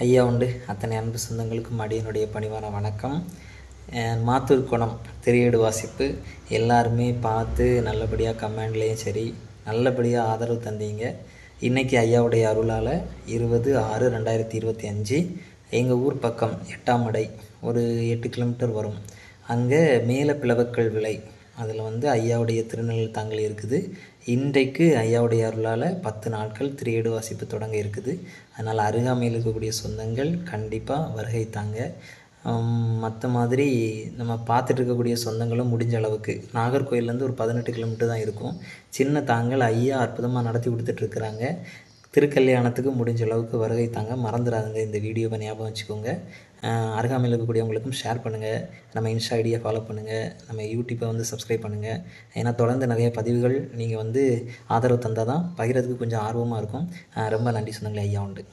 ஐயா உண்டு. அத்தனை அன்பு சொந்தங்களுக்கும் அடியனுடைய பணிவான வணக்கம். மாத்தூர் குணம் திரையீடு வாசிப்பு. எல்லாருமே பார்த்து நல்லபடியாக கமெண்ட்லேயும் சரி நல்லபடியாக ஆதரவு தந்தீங்க. இன்றைக்கி ஐயாவுடைய அருளால் இருபது ஆறு ரெண்டாயிரத்தி இருபத்தி அஞ்சு எங்கள் ஊர் பக்கம் எட்டாம் அடை ஒரு எட்டு கிலோமீட்டர் வரும். அங்கே மேல பிளவக்கல் விலை அதில் வந்து ஐயாவுடைய திருநெல் தாங்கல் இருக்குது. இன்றைக்கு ஐயாவுடைய அருளால் பத்து நாட்கள் திரியேடு வாசிப்பு தொடங்க இருக்குது. அதனால் அருகாமையில் இருக்கக்கூடிய சொந்தங்கள் கண்டிப்பாக வருகை தாங்க. மற்ற மாதிரி நம்ம பார்த்துட்டு இருக்கக்கூடிய சொந்தங்களும் முடிஞ்ச அளவுக்கு. நாகர்கோயிலேருந்து ஒரு பதினெட்டு கிலோமீட்டர் தான் இருக்கும். சின்ன தாங்கல் ஐயா அற்புதமாக நடத்தி கொடுத்துட்ருக்குறாங்க திருக்கல்யாணத்துக்கு முடிஞ்ச அளவுக்கு வருகை தாங்க. மறந்துடாதுங்க இந்த வீடியோவை ஞாபகம் வச்சுக்கோங்க. அருகாமையில் இருக்கக்கூடியவங்களுக்கும் ஷேர் பண்ணுங்கள் நம்ம இன்ஸ்டா ஐடியை ஃபாலோ பண்ணுங்கள் நம்ம யூடியூப்பை வந்து சப்ஸ்கிரைப் பண்ணுங்கள் ஏன்னா தொடர்ந்து நிறைய பதிவுகள் நீங்கள் வந்து ஆதரவு தந்தால் தான் பகிரதுக்கு கொஞ்சம் ஆர்வமாக இருக்கும். ரொம்ப நன்றி சொந்தங்களே ஐயா உண்டு.